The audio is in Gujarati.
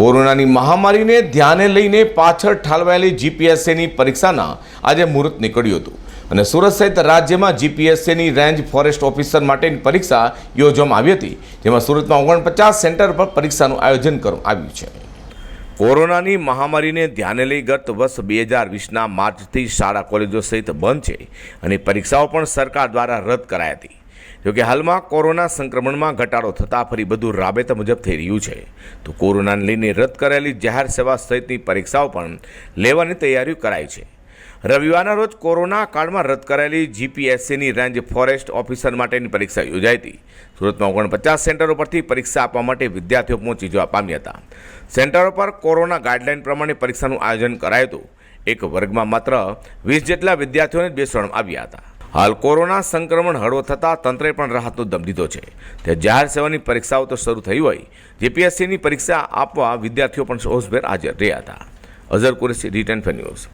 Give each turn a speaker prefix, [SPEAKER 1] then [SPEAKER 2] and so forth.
[SPEAKER 1] કોરોનાની મહામારીને ધ્યાને લઈને પાછળ ઠાલવાયેલી જીપીએસસીની પરીક્ષાના આજે મુહૂર્ત નીકળ્યું હતું. અને સુરત સહિત રાજ્યમાં જીપીએસસીની રેન્જ ફોરેસ્ટ ઓફિસર માટેની પરીક્ષા યોજવામાં આવી હતી, જેમાં સુરતમાં ઓગણપચાસ સેન્ટર પર પરીક્ષાનું આયોજન કરવામાં આવ્યું છે. કોરોનાની મહામારીને ધ્યાને લઈ ગત વર્ષ બે હજાર વીસના માર્ચથી શાળા કોલેજો સહિત બંધ છે અને પરીક્ષાઓ પણ સરકાર દ્વારા રદ કરાઈ હતી. જોકે હાલમાં કોરોના સંક્રમણમાં ઘટાડો થતાં ફરી બધું રાબેતા મુજબ થઈ રહ્યું છે. તો કોરોનાને લઈને રદ કરેલી જાહેર સેવા સહિતની પરીક્ષાઓ પણ લેવાની તૈયારીઓ કરાઈ છે. રવિવારના રોજ કોરોના કાળમાં રદ કરાયેલી જીપીએસસીની રેન્જ ફોરેસ્ટ ઓફિસર માટેની પરીક્ષા યોજાઈ હતી. સુરતમાં ઓગણપચાસ સેન્ટરો પરથી પરીક્ષા આપવા માટે વિદ્યાર્થીઓ પહોંચી જવા પામ્યા હતા. સેન્ટરો પર કોરોના ગાઈડલાઇન પ્રમાણે પરીક્ષાનું આયોજન કરાયું હતું. એક વર્ગમાં માત્ર વીસ જેટલા વિદ્યાર્થીઓને જ બેસવામાં આવ્યા હતા. હાલ કોરોના સંક્રમણ હળવો થતાં તંત્રે પણ રાહતનો દમ લીધો છે. તે જાહેર સેવાની પરીક્ષાઓ તો શરૂ થઈ હોય. જીપીએસસીની પરીક્ષા આપવા વિદ્યાર્થીઓ પણ હોશભેર હાજર રહ્યા હતા. Azhar Qureshi return fair news